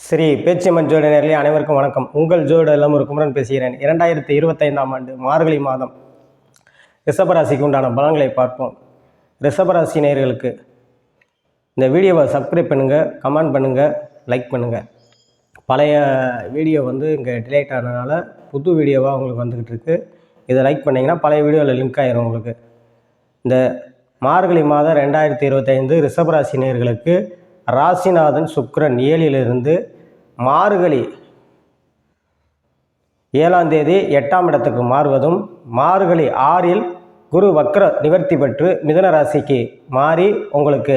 ஸ்ரீ பேச்சியம்மன் ஜோடி நேரிலே அனைவருக்கும் வணக்கம். உங்கள் ஜோட எல்லாம் ஒரு குமரன் பேசுகிறேன். இரண்டாயிரத்தி இருபத்தைந்தாம் ஆண்டு மார்கழி மாதம் ரிஷபராசிக்கு உண்டான பலன்களை பார்ப்போம். ரிஷபராசி நேயர்களுக்கு இந்த வீடியோவை சப்ஸ்கிரைப் பண்ணுங்கள் கமெண்ட் பண்ணுங்கள் லைக் பண்ணுங்கள் பழைய வீடியோ வந்து இங்கே டிலேட் ஆனதுனால புது வீடியோவாக உங்களுக்கு வந்துக்கிட்டு இருக்குது இதை லைக் பண்ணிங்கன்னா பழைய வீடியோவில் லிங்க் ஆயிரும் உங்களுக்கு. இந்த மார்கழி மாதம் ரெண்டாயிரத்தி இருபத்தைந்து ரிஷபராசி நேயர்களுக்கு ராசிநாதன் சுக்ரன் ஏழிலிருந்து மார்கழி ஏழாம் தேதி எட்டாம் இடத்துக்கு மாறுவதும் மார்கழி ஆறில் குரு வக்ர நிவர்த்தி பெற்று மிதன ராசிக்கு மாறி உங்களுக்கு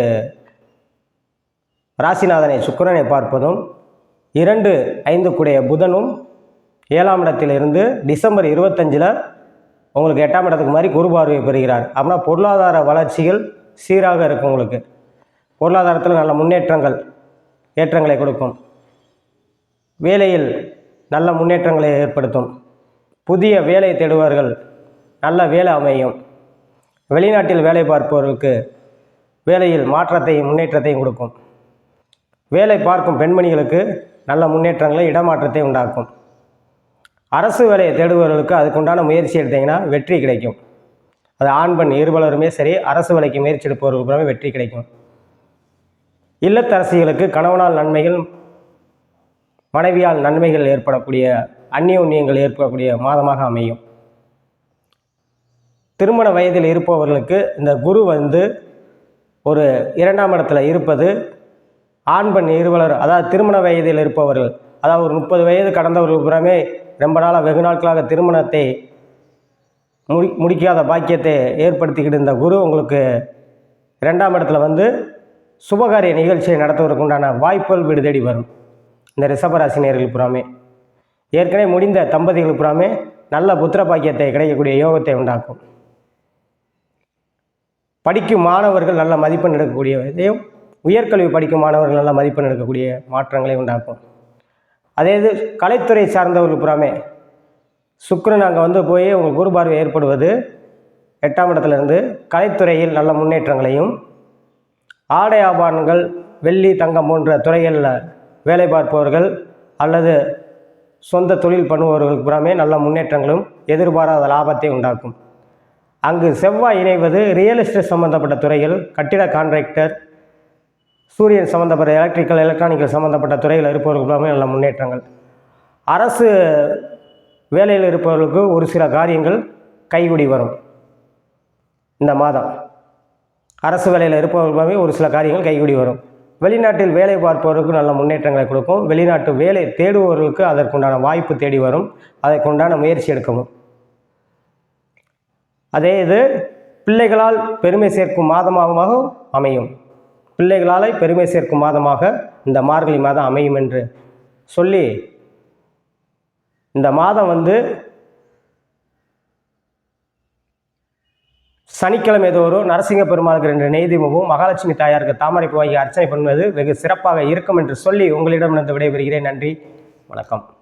ராசிநாதனை சுக்கிரனை பார்ப்பதும் இரண்டு ஐந்து கூடிய புதனும் ஏழாம் இடத்திலிருந்து டிசம்பர் இருபத்தஞ்சில் உங்களுக்கு எட்டாம் இடத்துக்கு மாதிரி குரு பார்வை பெறுகிறார். அப்படின்னா பொருளாதார வளர்ச்சிகள் சீராக இருக்கும் உங்களுக்கு. பொருளாதாரத்தில் நல்ல முன்னேற்றங்கள் ஏற்றங்களை கொடுக்கும். வேலையில் நல்ல முன்னேற்றங்களை ஏற்படுத்தும். புதிய வேலை தேடுபவர்கள் நல்ல வேலை அமையும். வெளிநாட்டில் வேலை பார்ப்பவர்களுக்கு வேலையில் மாற்றத்தையும் முன்னேற்றத்தையும் கொடுக்கும். வேலை பார்க்கும் பெண்மணிகளுக்கு நல்ல முன்னேற்றங்களை இடமாற்றத்தை உண்டாக்கும். அரசு வேலையை தேடுபவர்களுக்கு அதுக்குண்டான முயற்சி எடுத்தீங்கன்னா வெற்றி கிடைக்கும். அது ஆண் பெண் இருபலருமே சரி அரசு வேலைக்கு முயற்சி எடுப்பவர்களுக்கு வெற்றி கிடைக்கும். இல்லத்தரசிகளுக்கு கணவனால் நன்மைகள் மனைவியால் நன்மைகள் ஏற்படக்கூடிய அந்நியோன்யங்கள் ஏற்படக்கூடிய மாதமாக அமையும். திருமண வயதில் இருப்பவர்களுக்கு இந்த குரு வந்து ஒரு இரண்டாம் இடத்துல இருப்பது ஆண் பெண் இருவலர் அதாவது திருமண வயதில் இருப்பவர்கள் அதாவது ஒரு முப்பது வயது கடந்தவர்கள் புறமே ரொம்ப நாளாக வெகு நாட்களாக திருமணத்தை முடி முடிக்காத பாக்கியத்தை ஏற்படுத்திக்கிட்டு இந்த குரு உங்களுக்கு இரண்டாம் இடத்துல வந்து சுபகாரிய நிகழ்ச்சியை நடத்துவதற்கு உண்டான வாய்ப்புகள் வீடு தேடி வரும். இந்த ரிஷபராசி நேர்கள் புறாமே ஏற்கனவே முடிந்த தம்பதிகள் புறாமே நல்ல புத்திர பாக்கியத்தை கிடைக்கக்கூடிய யோகத்தை உண்டாக்கும். படிக்கும் மாணவர்கள் நல்ல மதிப்பெண் எடுக்கக்கூடிய இதையும் உயர்கல்வி படிக்கும் மாணவர்கள் நல்ல மதிப்பெண் எடுக்கக்கூடிய மாற்றங்களை உண்டாக்கும். அதே இது கலைத்துறை சார்ந்தவர்கள் புறாமே சுக்கிரன் அங்கே வந்து போய் உங்கள் குரு பார்வை ஏற்படுவது எட்டாம் இடத்துலேருந்து கலைத்துறையில் நல்ல முன்னேற்றங்களையும் ஆடை ஆபரணங்கள் வெள்ளி தங்கம் போன்ற துறைகளில் வேலை பார்ப்பவர்கள் அல்லது சொந்த தொழில் பண்ணுபவர்களுக்கு புறமே நல்ல முன்னேற்றங்களும் எதிர்பாராத லாபத்தை உண்டாக்கும். அங்கு செவ்வாய் இணைவது ரியல் எஸ்டேட் சம்மந்தப்பட்ட துறைகள் கட்டிட கான்ட்ராக்டர் சூரியன் சம்மந்தப்பட்ட எலக்ட்ரிக்கல் எலக்ட்ரானிக்கல் சம்மந்தப்பட்ட துறையில் இருப்பவர்களுக்கு புறமே நல்ல முன்னேற்றங்கள். அரசு வேலையில் இருப்பவர்களுக்கு ஒரு சில காரியங்கள் கைகுடி வரும். இந்த மாதம். அரசு வேலையில் இருப்பவர்களுமே ஒரு சில காரியங்கள் கைகூடி வரும். வெளிநாட்டில் வேலை பார்ப்பவர்களுக்கு நல்ல முன்னேற்றங்களை கொடுக்கும். வெளிநாட்டு வேலை தேடுபவர்களுக்கு அதற்குண்டான வாய்ப்பு தேடி வரும். அதற்குண்டான முயற்சி எடுக்கவும். அதே இது பிள்ளைகளால் பெருமை சேர்க்கும் மாதமாக அமையும். பிள்ளைகளால் பெருமை சேர்க்கும் மாதமாக இந்த மார்கழி மாதம் அமையும் என்று சொல்லி இந்த மாதம் வந்து சனிக்கிழமை தோறும் நரசிங்க பெருமாளுக்கு ரெண்டு நெய்தீபமும் மகாலட்சுமி தாயாருக்கு தாமரை பூவாகி அர்ச்சனை பண்ணுவது வெகு சிறப்பாக இருக்கும் என்று சொல்லி உங்களிடம் இருந்து விடைபெறுகிறேன். நன்றி. வணக்கம்.